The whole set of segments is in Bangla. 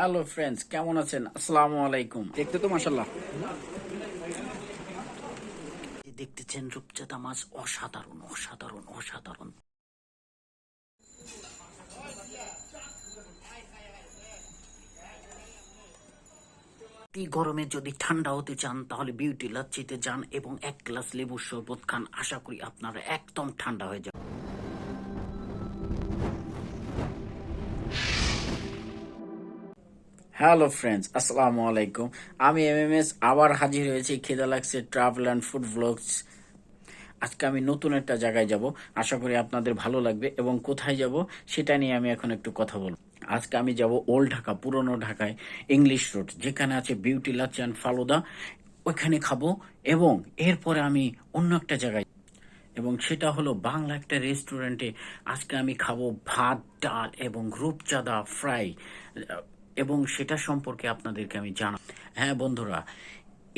হ্যালো ফ্রেন্ডস কেমন আছেন? আসসালামু আলাইকুম। দেখতে তো মাসাল্লাহ দেখতেছেন রূপচাঁদা মাছ অসাধারণ অসাধারণ অসাধারণ। গরমে যদি ঠান্ডা হতে চান, তাহলে বিউটি লাচ্ছিতে যান এবং এক গ্লাস লেবুর শরবত খান। আশা করি আপনারা একদম ঠান্ডা হয়ে যাবে হ্যালো ফ্রেন্ডস আসসালামু আলাইকুম আমি এম এম এস আবার হাজির হয়েছি খেদা লাগছে ট্রাভেল অ্যান্ড ফুড ব্লগস আজকে আমি নতুন একটা জায়গায় যাব। আশা করি আপনাদের ভালো লাগবে এবং কোথায় যাব সেটা নিয়ে আমি এখন একটু কথা বলব। আজকে আমি যাব ওল্ড ঢাকা পুরনো ঢাকায় ইংলিশ রোড যেখানে আছে বিউটি লাচ্ছি অ্যান্ড ফালুদা ওইখানে খাব এবং এরপরে আমি অন্য একটা জায়গায় এবং সেটা হলো বাংলা একটা রেস্টুরেন্টে আজকে আমি খাব ভাত, ডাল এবং রূপচাঁদা ফ্রাই এবং সেটা সম্পর্কে আপনাদেরকে আমি জানাব হ্যাঁ বন্ধুরা,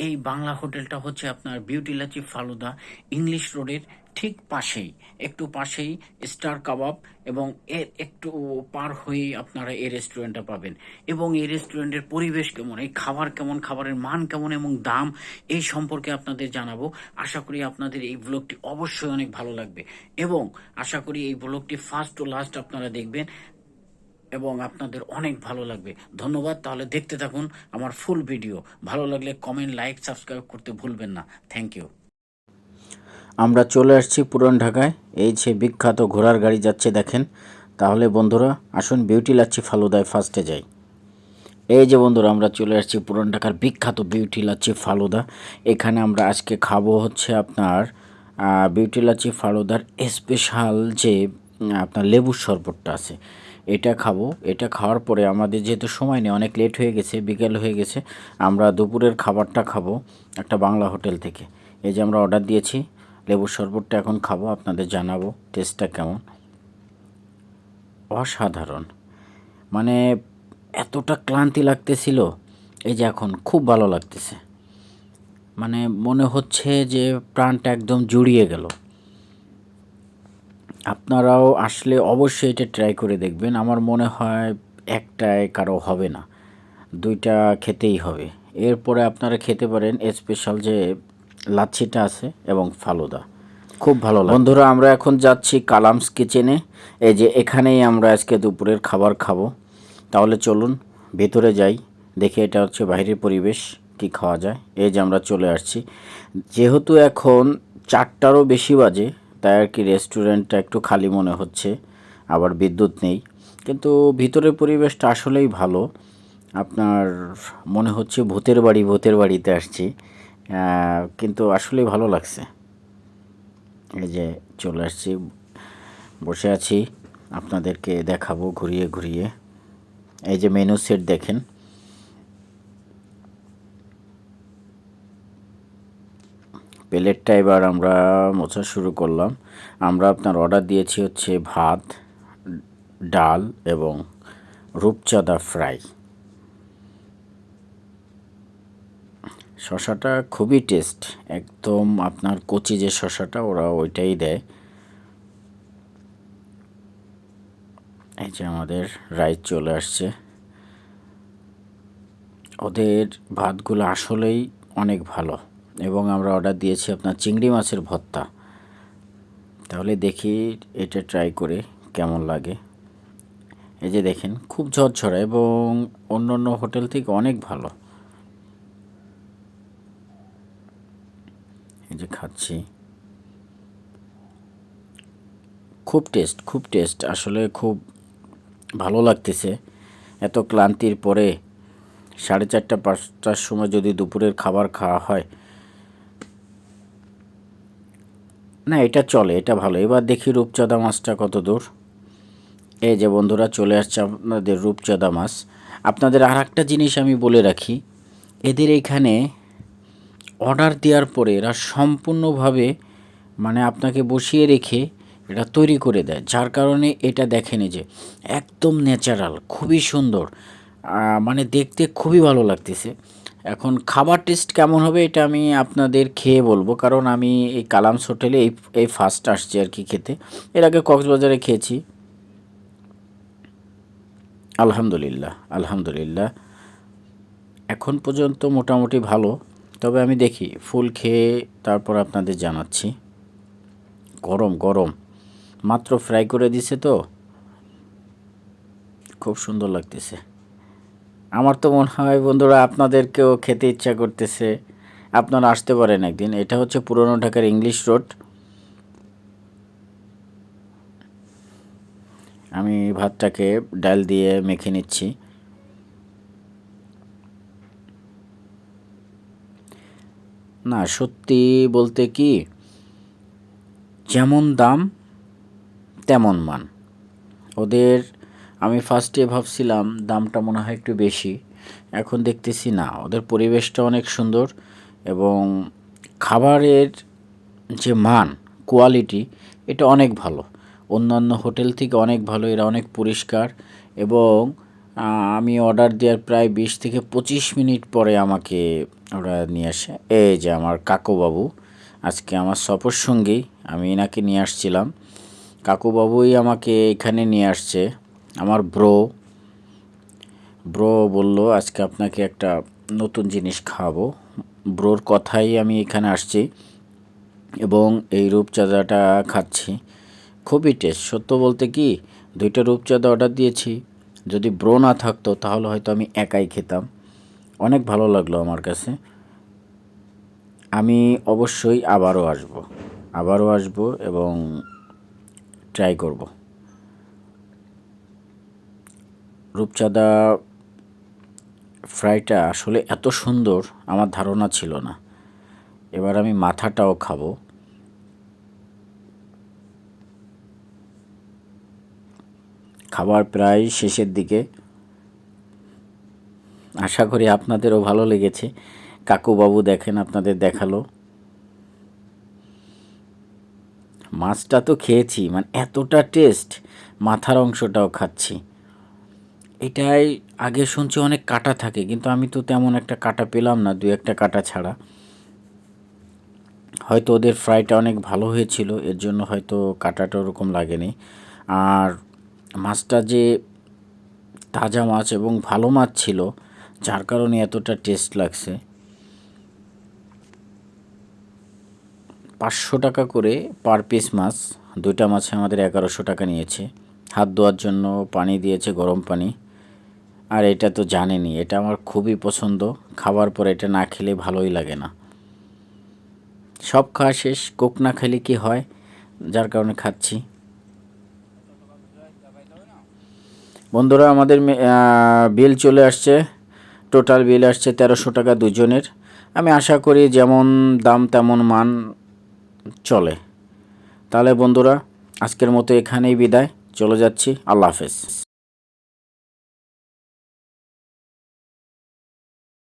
এই বাংলা হোটেলটা হচ্ছে আপনার বিউটি লাচি ফালুদা, ইংলিশ রোডের ঠিক পাশেই। একটু পাশেই স্টার কাবাব এবং এর একটু পার হয়েই আপনারা এই রেস্টুরেন্টটা পাবেন। এবং এই রেস্টুরেন্টের পরিবেশ কেমন, এই খাবার কেমন, খাবারের মান কেমন এবং দাম এই সম্পর্কে আপনাদের জানাব। আশা করি আপনাদের এই ব্লগটি অবশ্যই অনেক ভালো লাগবে। এবং আশা করি এই ব্লগটি ফার্স্ট টু লাস্ট আপনারা দেখবেন। এবং আপনাদের অনেক ভালো লাগবে। ধন্যবাদ, তাহলে দেখতে থাকুন আমার ফুল ভিডিও ভালো লাগলে কমেন্ট লাইক সাবস্ক্রাইব করতে ভুলবেন না। থ্যাংক ইউ আমরা চলে আসছি পুরান ঢাকায়। এই যে বিখ্যাত ঘোড়ার গাড়ি যাচ্ছে দেখেন। তাহলে বন্ধুরা, আসুন বিউটি লাচ্ছি ফালুদায় ফার্স্টে যাই। এই যে বন্ধুরা, আমরা চলে আসছি পুরান ঢাকার বিখ্যাত বিউটি লাচ্ছি ফালুদা। এখানে আমরা আজকে খাব হচ্ছে আপনার বিউটি লাচ্ছি ফালুদার স্পেশাল যে আপনার লেবুর শরবতটা আছে। এটা খাব। এটা খাওয়ার পরে আমাদের যেহেতু সময় নেই, অনেক লেট হয়ে গেছে, বিকেল হয়ে গেছে, আমরা দুপুরের খাবারটা খাব একটা বাংলা হোটেল থেকে। এই যে আমরা অর্ডার দিয়েছি, লেবুর শরবতটা এখন খাব, আপনাদের জানাব টেস্টটা কেমন। অসাধারণ। মানে এতটা ক্লান্তি লাগতেছিল, এই যে এখন খুব ভালো লাগতেছে। মানে মনে হচ্ছে যে প্রাণটা একদম জুড়িয়ে গেল। আপনারাও আসলে অবশ্যই এটা ট্রাই করে দেখবেন। আমার মনে হয় একটায় কারও হবে না। দুইটা খেতেই হবে। এরপরে আপনারা খেতে পারেন স্পেশাল যে লাচ্ছিটা আছে এবং ফালুদা। খুব ভালো লাগে। বন্ধুরা আমরা এখন যাচ্ছি কালামস কিচেনে এই যে এখানেই আমরা আজকে দুপুরের খাবার খাব। তাহলে চলুন ভেতরে যাই। দেখি এটা হচ্ছে বাইরের পরিবেশ কি খাওয়া যায়। এই যে আমরা চলে আসছি। যেহেতু এখন চারটারও বেশি বাজে তাই আর কি রেস্টুরেন্টটা একটু খালি মনে হচ্ছে? আবার বিদ্যুৎ নেই। কিন্তু ভিতরের পরিবেশটা আসলেই ভালো। আপনার মনে হচ্ছে ভূতের বাড়ি, ভূতের বাড়িতে আসছি। কিন্তু আসলেই ভালো লাগছে। এই যে চলে আসছি, বসে আছি। আপনাদেরকে দেখাবো ঘুরিয়ে ঘুরিয়ে। এই যে মেনু সেট দেখেন। প্লেটটা এবার আমরা মোছা শুরু করলাম। আমরা আপনার অর্ডার দিয়েছি হচ্ছে ভাত, ডাল এবং রূপচাঁদা ফ্রাই। শশাটা খুবই টেস্ট। একদম আপনার কচি যে শশাটা ওরা ওইটাই দেয়। এই যে আমাদের রাইস চলে আসছে। ওদের ভাতগুলো আসলেই অনেক ভালো। এবং আমরা অর্ডার দিয়েছি আপনার চিংড়ি মাছের ভর্তা। তাহলে দেখি এটা ট্রাই করে কেমন লাগে। এই যে দেখেন, খুব ঝরঝরা এবং অন্য অন্য হোটেল থেকে অনেক ভালো। এই যে খাচ্ছি। খুব টেস্ট খুব টেস্ট আসলে খুব ভালো লাগতেছে। এত ক্লান্তির পরে সাড়ে চারটা, পাঁচটার সময় যদি দুপুরের খাবার খাওয়া হয় না, এটা চলে, এটা ভালো। এবার দেখি রূপচাঁদা মাছটা কত দূর। এই যে বন্ধুরা, চলে আসছে আপনাদের রূপচাঁদা মাছ। আপনাদের আর একটা জিনিস আমি বলে রাখি, এদের এখানে অর্ডার দেওয়ার পরে এরা সম্পূর্ণভাবে মানে আপনাকে বসিয়ে রেখে এটা তৈরি করে দেয়। যার কারণে এটা দেখেনি যে, একদম ন্যাচারাল, খুবই সুন্দর। মানে দেখতে খুবই ভালো লাগতেছে। এখন খাবার টেস্ট কেমন হবে এটা আমি আপনাদের খেয়ে বলব। কারণ আমি এই কালামস হোটেলে এই এই ফার্স্ট আসছি আর কি খেতে। এর আগে কক্সবাজারে খেয়েছি। আলহামদুলিল্লাহ আলহামদুলিল্লাহ। এখন পর্যন্ত মোটামুটি ভালো। তবে আমি দেখি, ফুল খেয়ে তারপর আপনাদের জানাচ্ছি। গরম গরম। মাত্র ফ্রাই করে দিছে তো? খুব সুন্দর লাগতেছে। আমার তো মনে হয় বন্ধুরা আপনাদেরকেও খেতে ইচ্ছা করতেছে। আপনারা আসতে পারেন একদিন। এটা হচ্ছে পুরনো ঢাকার ইংলিশ রোড আমি ভাতটাকে ডাল দিয়ে মেখে নিচ্ছি। না, সত্যি বলতে কি, যেমন দাম, তেমন মান। ওদের আমি ফার্স্টে ভাবছিলাম দামটা মনে হয় একটু বেশি। এখন দেখতেছি না, ওদের পরিবেশটা অনেক সুন্দর এবং খাবারের যে মান কোয়ালিটি এটা অনেক ভালো। অন্যান্য হোটেল থেকে অনেক ভালো, এরা অনেক পরিষ্কার এবং আমি অর্ডার দেওয়ার প্রায় বিশ থেকে পঁচিশ মিনিট পরে আমাকে ওরা নিয়ে আসে। এই যে আমার কাকুবাবু, আজকে আমার সফর সঙ্গী আমি এনাকে নিয়ে আসছিলাম। কাকুবাবুই আমাকে এখানে নিয়ে আসছে। আমার ব্রো ব্রো বলল, আজকে আপনাকে একটা নতুন জিনিস খাওয়াবো। ব্রোর কথাই আমি এখানে আসছি এবং এই রূপচাঁদাটা খাচ্ছি। খুবই টেস্ট সত্য বলতে কি, দুইটা রূপচাঁদা অর্ডার দিয়েছি। যদি ব্রো না থাকতো, তাহলে হয়তো আমি একাই খেতাম। অনেক ভালো লাগল আমার কাছে। আমি অবশ্যই আবারও আসব। আবারও আসব এবং ট্রাই করব। রূপচাঁদা ফ্রাইটা আসলে এত সুন্দর, আমার ধারণা ছিল না। এবার আমি মাথাটাও খাব। খাবার প্রায় শেষের দিকে। আশা করি আপনাদেরও ভালো লেগেছে। কাকুবাবু দেখেন, আপনাদের দেখাল। মাছটা তো খেয়েছি মানে এতটা টেস্ট মাথার অংশটাও খাচ্ছি। এটাই আগে শুনছি অনেক কাটা থাকে, কিন্তু আমি তো তেমন একটা কাটা পেলাম না, দু একটা কাটা ছাড়া। হয়তো ওদের ফ্রাইটা অনেক ভালো হয়েছিল, এর জন্য হয়তো কাটাটা ওরকম লাগেনি। আর মাছটা যে তাজা মাছ এবং ভালো মাছ ছিল, যার কারণে এতটা টেস্ট লাগছে। পাঁচশো টাকা করে পার পিস মাছ, দুইটা মাছে আমাদের এগারোশো টাকা নিয়েছে। হাত ধোয়ার জন্য পানি দিয়েছে, গরম পানি। আর এটা তো জানেনি, এটা আমার খুবই পছন্দ। খাবার পর এটা না খেলে ভালোই লাগে না। সব খাওয়া শেষ, কোক না খেলে কি হয়? যার কারণে খাচ্ছি। বন্ধুরা, আমাদের বিল চলে আসছে। টোটাল বিল আসছে তেরোশো টাকা দুজনের। আমি আশা করি যেমন দাম তেমন মান চলে। তাহলে বন্ধুরা, আজকের মতো এখানেই বিদায়। চলে যাচ্ছি। আল্লাহ হাফেজ।